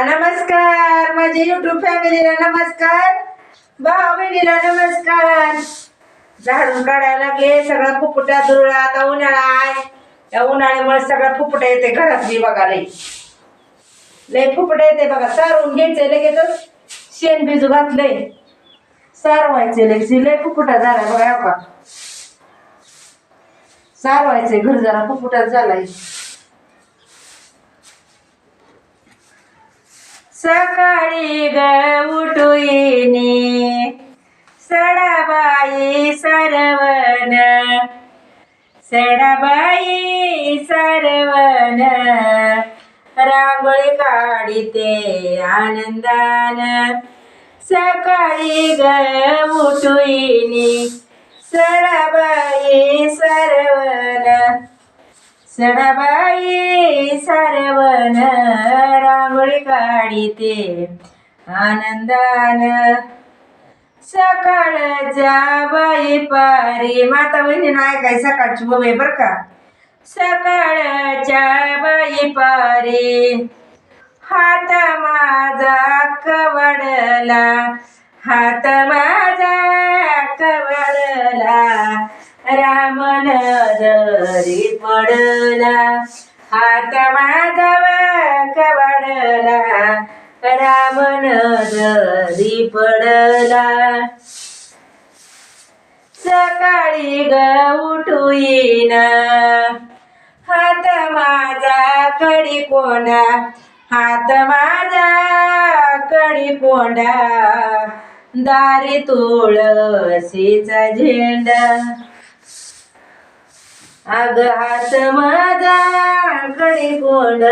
नमस्कार. माझे युट्यूब फॅमिलीला नमस्कार. भाऊ बहिणीला नमस्कार. झाडून काढायला लागले. सगळा फुफुटा धुरळा आता उन्हाळा आहे. त्या उन्हाळ्यामुळे सगळा फुफुटा येते घरात मी बघा लई. लई फुफुटा येते बघा. सारवून घ्यायचंय लगेचच शेण भिजू घातलंय. सारवायचे लगेच. लई फुपुटा झाला बघा. सार का घर जरा फुफुटाच झालाय. सकाळी ग उठुईनी. सडाबाई सरवण. सडाबाई सरवण. रांगोळी काढीते आनंदान. सकाळी ग उठुईनी. सडाबाई सरवण. सडाबाई काढीते आनंदान. सकाळच्या बाई पारी. माता बहिणी नाही काय सकाळची बघे बर का? सकाळच्या बाई पारी. हात माझा कवडला हात माझा कवडला रामन दरी पडला. हात माधव कवडला रामन दरी पडला. सकाळी ग उठून हात माझा कडी कोंडा हात माझा कडी कोंडा दारी तुळशीचा झेंडा. अग हात माझा कडी कोंड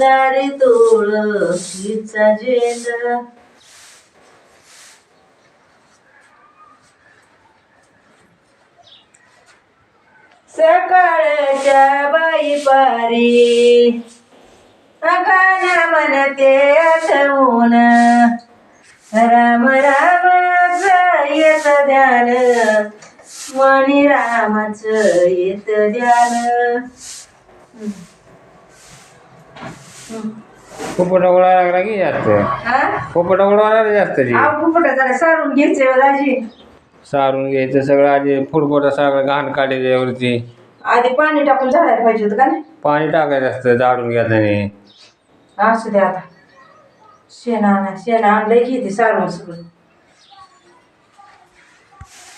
दारी तुळशीचा झेंडा. सकाळच्या बाई पारी अगाना म्हणते आठवून. राम राम येत ध्यान मणी रामाच येत ध्यान. पोपटा उडायला लागला की जास्त? हा? पोपटा उडवायला जास्त जी? कुठं जरा सारून घ्यायचे दाजी. सारून घ्यायचं सगळं आधी फुटफुटा सगळं घाण काढायचं यावरती. आधी पाणी टाकून झाडायला पाहिजे होतं का नाही? पाणी टाकायचं असतं झाडून घेताना. असू दे आता. शेण आणा शेण आणलंय की ते सारून सगळं.